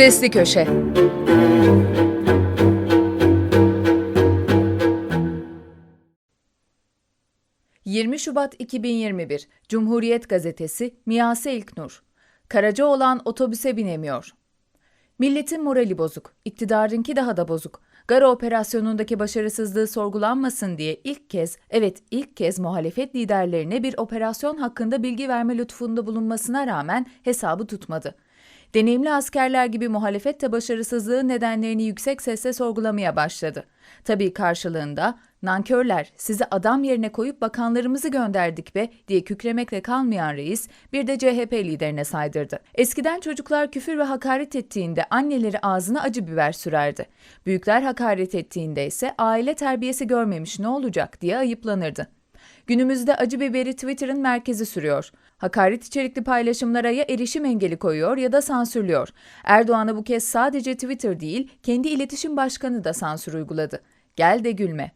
Sesli Köşe ...20 Şubat 2021 Cumhuriyet Gazetesi Miyase İlknur Karacaoğlan otobüse binemiyor. Milletin morali bozuk, iktidarınki daha da bozuk. Gara operasyonundaki başarısızlığı sorgulanmasın diye ilk kez, evet ilk kez muhalefet liderlerine bir operasyon hakkında bilgi verme lütfunda bulunmasına rağmen hesabı tutmadı. Deneyimli askerler gibi muhalefet de başarısızlığın nedenlerini yüksek sesle sorgulamaya başladı. Tabii karşılığında nankörler sizi adam yerine koyup bakanlarımızı gönderdik be diye kükremekle kalmayan reis bir de CHP liderine saydırdı. Eskiden çocuklar küfür ve hakaret ettiğinde anneleri ağzına acı biber sürerdi. Büyükler hakaret ettiğinde ise aile terbiyesi görmemiş ne olacak diye ayıplanırdı. Günümüzde acı biberi Twitter'ın merkezi sürüyor. Hakaret içerikli paylaşımlara ya erişim engeli koyuyor ya da sansürlüyor. Erdoğan'a bu kez sadece Twitter değil, kendi iletişim başkanı da sansür uyguladı. Gel de gülme.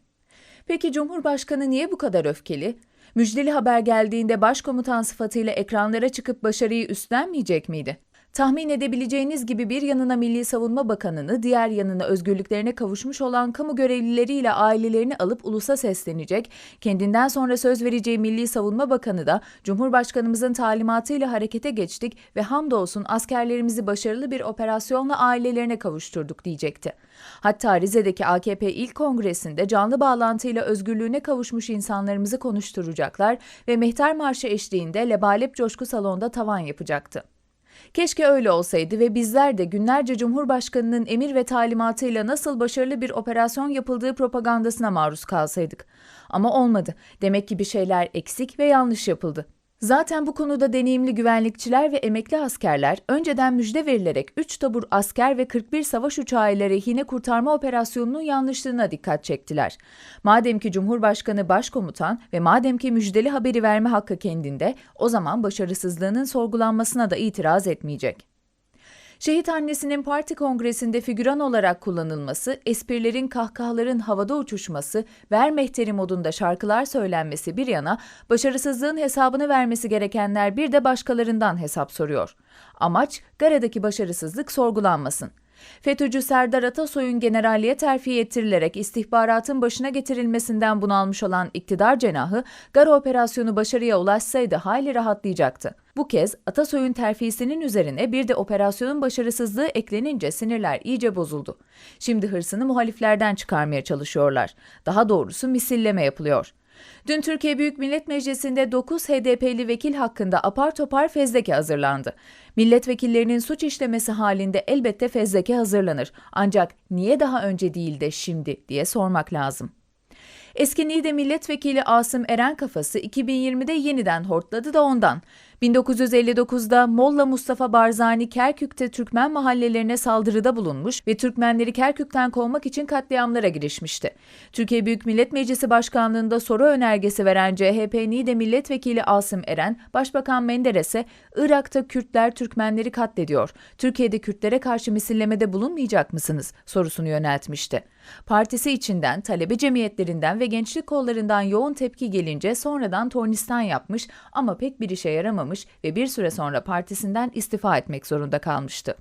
Peki Cumhurbaşkanı niye bu kadar öfkeli? Müjdeli haber geldiğinde başkomutan sıfatıyla ekranlara çıkıp başarıyı üstlenmeyecek miydi? Tahmin edebileceğiniz gibi bir yanına Milli Savunma Bakanı'nı, diğer yanına özgürlüklerine kavuşmuş olan kamu görevlileriyle ailelerini alıp ulusa seslenecek, kendinden sonra söz vereceği Milli Savunma Bakanı da Cumhurbaşkanımızın talimatıyla harekete geçtik ve hamdolsun askerlerimizi başarılı bir operasyonla ailelerine kavuşturduk diyecekti. Hatta Rize'deki AKP ilk kongresinde canlı bağlantıyla özgürlüğüne kavuşmuş insanlarımızı konuşturacaklar ve Mehter Marşı eşliğinde Lebalep Coşku Salon'da tavan yapacaktı. Keşke öyle olsaydı ve bizler de günlerce Cumhurbaşkanının emir ve talimatıyla nasıl başarılı bir operasyon yapıldığı propagandasına maruz kalsaydık. Ama olmadı. Demek ki bir şeyler eksik ve yanlış yapıldı. Zaten bu konuda deneyimli güvenlikçiler ve emekli askerler önceden müjde verilerek 3 tabur asker ve 41 savaş uçağı ile rehine kurtarma operasyonunun yanlışlığına dikkat çektiler. Madem ki Cumhurbaşkanı başkomutan ve madem ki müjdeli haberi verme hakkı kendinde, o zaman başarısızlığının sorgulanmasına da itiraz etmeyecek. Şehit annesinin parti kongresinde figüran olarak kullanılması, esprilerin kahkahaların havada uçuşması, ver mehteri modunda şarkılar söylenmesi bir yana, başarısızlığın hesabını vermesi gerekenler bir de başkalarından hesap soruyor. Amaç, Gara'daki başarısızlık sorgulanmasın. FETÖ'cü Serdar Atasoy'un generalliğe terfi ettirilerek istihbaratın başına getirilmesinden bunalmış olan iktidar cenahı, Gara operasyonu başarıya ulaşsaydı hayli rahatlayacaktı. Bu kez Atasoy'un terfisinin üzerine bir de operasyonun başarısızlığı eklenince sinirler iyice bozuldu. Şimdi hırsını muhaliflerden çıkarmaya çalışıyorlar. Daha doğrusu misilleme yapılıyor. Dün Türkiye Büyük Millet Meclisi'nde 9 HDP'li vekil hakkında apar topar fezleke hazırlandı. Milletvekillerinin suç işlemesi halinde elbette fezleke hazırlanır. Ancak niye daha önce değil de şimdi diye sormak lazım. Eski Niğde Milletvekili Asım Eren kafası 2020'de yeniden hortladı da ondan. 1959'da Molla Mustafa Barzani Kerkük'te Türkmen mahallelerine saldırıda bulunmuş ve Türkmenleri Kerkük'ten kovmak için katliamlara girişmişti. Türkiye Büyük Millet Meclisi Başkanlığında soru önergesi veren CHP Niğde Milletvekili Asım Eren, Başbakan Menderes'e Irak'ta Kürtler Türkmenleri katlediyor. Türkiye'de Kürtlere karşı misillemede bulunmayacak mısınız? sorusunu yöneltmişti. Partisi içinden, talebe cemiyetlerinden ve gençlik kollarından yoğun tepki gelince sonradan tornistan yapmış ama pek bir işe yaramamış ve bir süre sonra partisinden istifa etmek zorunda kalmıştı.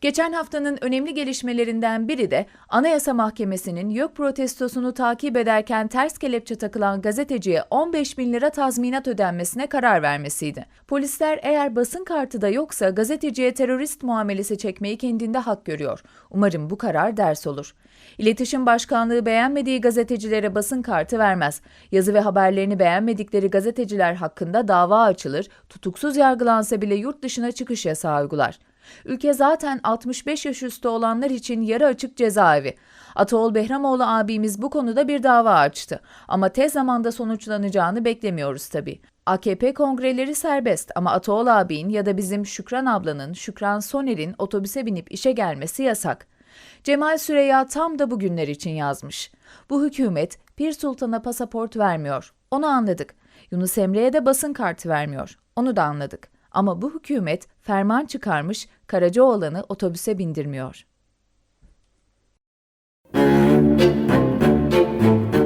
Geçen haftanın önemli gelişmelerinden biri de Anayasa Mahkemesi'nin YÖK protestosunu takip ederken ters kelepçe takılan gazeteciye 15 bin lira tazminat ödenmesine karar vermesiydi. Polisler eğer basın kartı da yoksa gazeteciye terörist muamelesi çekmeyi kendinde hak görüyor. Umarım bu karar ders olur. İletişim Başkanlığı beğenmediği gazetecilere basın kartı vermez. Yazı ve haberlerini beğenmedikleri gazeteciler hakkında dava açılır, tutuksuz yargılansa bile yurt dışına çıkış yasağı uygular. Ülke zaten 65 yaş üstü olanlar için yarı açık cezaevi. Ataol Behramoğlu abimiz bu konuda bir dava açtı. Ama tez zamanda sonuçlanacağını beklemiyoruz tabii. AKP kongreleri serbest ama Ataol abinin ya da bizim Şükran ablanın, Şükran Soner'in otobüse binip işe gelmesi yasak. Cemal Süreya tam da bugünler için yazmış. Bu hükümet Pir Sultan'a pasaport vermiyor. Onu anladık. Yunus Emre'ye de basın kartı vermiyor. Onu da anladık. Ama bu hükümet ferman çıkarmış Karacaoğlan'ı otobüse bindirmiyor.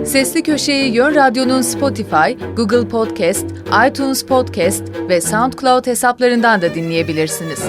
Sesli Köşe'yi Yön Radyo'nun Spotify, Google Podcast, iTunes Podcast ve SoundCloud hesaplarından da dinleyebilirsiniz.